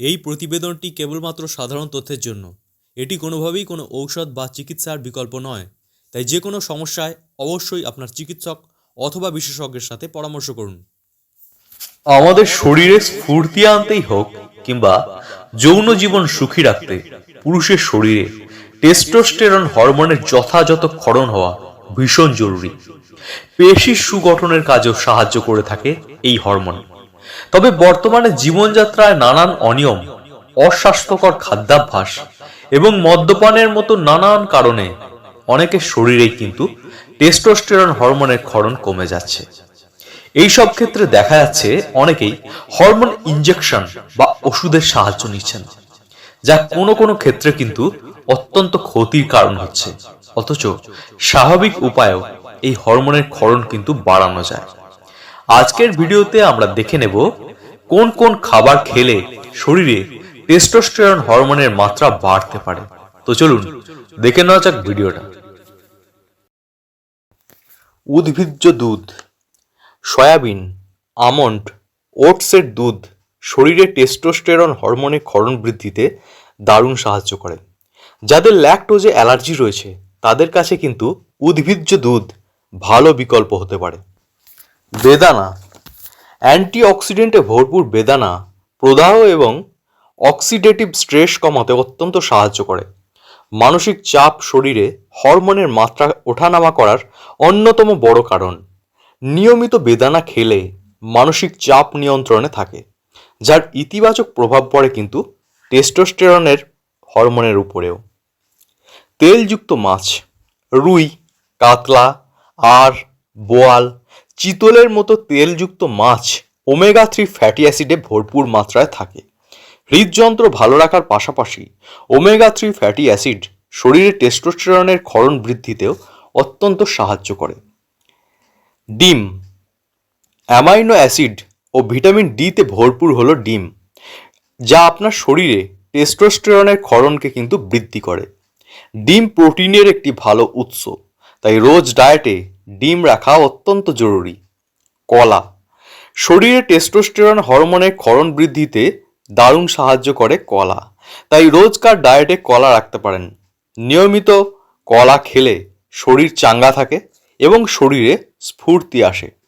এই প্রতিবেদনটি কেবলমাত্র সাধারণ তথ্যের জন্য। এটি কোনোভাবেই কোনো ঔষধ বা চিকিৎসার বিকল্প নয়। তাই যে কোনো সমস্যায় অবশ্যই আপনার চিকিৎসক অথবা বিশেষজ্ঞের সাথে পরামর্শ করুন। আমাদের শরীরে স্ফূর্তি আনতেই হোক কিংবা যৌন জীবন সুখী রাখতে পুরুষের শরীরে টেস্টোস্টেরন হরমোনের যথাযথ ক্ষরণ হওয়া ভীষণ জরুরি। পেশির সুগঠনের কাজেও সাহায্য করে থাকে এই হরমোন। তবে বর্তমানে জীবনযাত্রায় নানান অনিয়ম, অস্বাস্থ্যকর খাদ্যাভ্যাস এবং মদ্যপানের মতো নানান কারণে অনেকের শরীরেই কিন্তু টেস্টোস্টেরন হরমোনের ক্ষরণ কমে যাচ্ছে। এই সব ক্ষেত্রে দেখা যাচ্ছে অনেকেই হরমোন ইনজেকশন বা ওষুধের সাহায্য নিচ্ছেন, যা কোনো কোনো ক্ষেত্রে কিন্তু অত্যন্ত ক্ষতির কারণ হচ্ছে। অথচ স্বাভাবিক উপায়েও এই হরমোনের ক্ষরণ কিন্তু বাড়ানো যায়। আজকের ভিডিওতে আমরা দেখে নেব কোন কোন খাবার খেলে শরীরে টেস্টোস্টেরন হরমোনের মাত্রা বাড়তে পারে। তো চলুন, দেখে নেওয়া যাক ভিডিওটা। উদ্ভিজ্জ দুধ, সয়াবিন, আমন্ড, ওটসের দুধ শরীরে টেস্টোস্টেরন হরমোনের ক্ষরণ বৃদ্ধিতে দারুণ সাহায্য করে। যাদের ল্যাকটোজে অ্যালার্জি রয়েছে, তাদের কাছে কিন্তু উদ্ভিজ্জ দুধ ভালো বিকল্প হতে পারে। বেদানা। অ্যান্টিঅক্সিডেন্টে ভরপুর বেদানা প্রদাহ এবং অক্সিডেটিভ স্ট্রেস কমাতে অত্যন্ত সাহায্য করে। মানসিক চাপ শরীরে হরমোনের মাত্রা ওঠানামা করার অন্যতম বড় কারণ। নিয়মিত বেদানা খেলে মানসিক চাপ নিয়ন্ত্রণে থাকে, যার ইতিবাচক প্রভাব পড়ে কিন্তু টেস্টোস্টেরনের হরমোনের উপরেও। তেলযুক্ত মাছ, রুই, কাতলা আর বোয়াল চিতলের মতো তেলযুক্ত মাছ ওমেগা থ্রি ফ্যাটি অ্যাসিডে ভরপুর মাত্রায় থাকে। হৃদযন্ত্র ভালো রাখার পাশাপাশি ওমেগা থ্রি ফ্যাটি অ্যাসিড শরীরে টেস্টোস্টেরনের ক্ষরণ বৃদ্ধিতেও অত্যন্ত সাহায্য করে। ডিম অ্যামাইনো অ্যাসিড ও ভিটামিন ডিতে ভরপুর হলো ডিম, যা আপনার শরীরে টেস্টোস্টেরনের ক্ষরণকে কিন্তু বৃদ্ধি করে। ডিম প্রোটিনের একটি ভালো উৎস, তাই রোজ ডায়েটে ডিম রাখা অত্যন্ত জরুরি। কলা। শরীরে টেস্টোস্টেরন হরমোনের ক্ষরণ বৃদ্ধিতে দারুণ সাহায্য করে কলা। তাই রোজকার ডায়েটে কলা রাখতে পারেন। নিয়মিত কলা খেলে শরীর চাঙ্গা থাকে এবং শরীরে স্ফূর্তি আসে।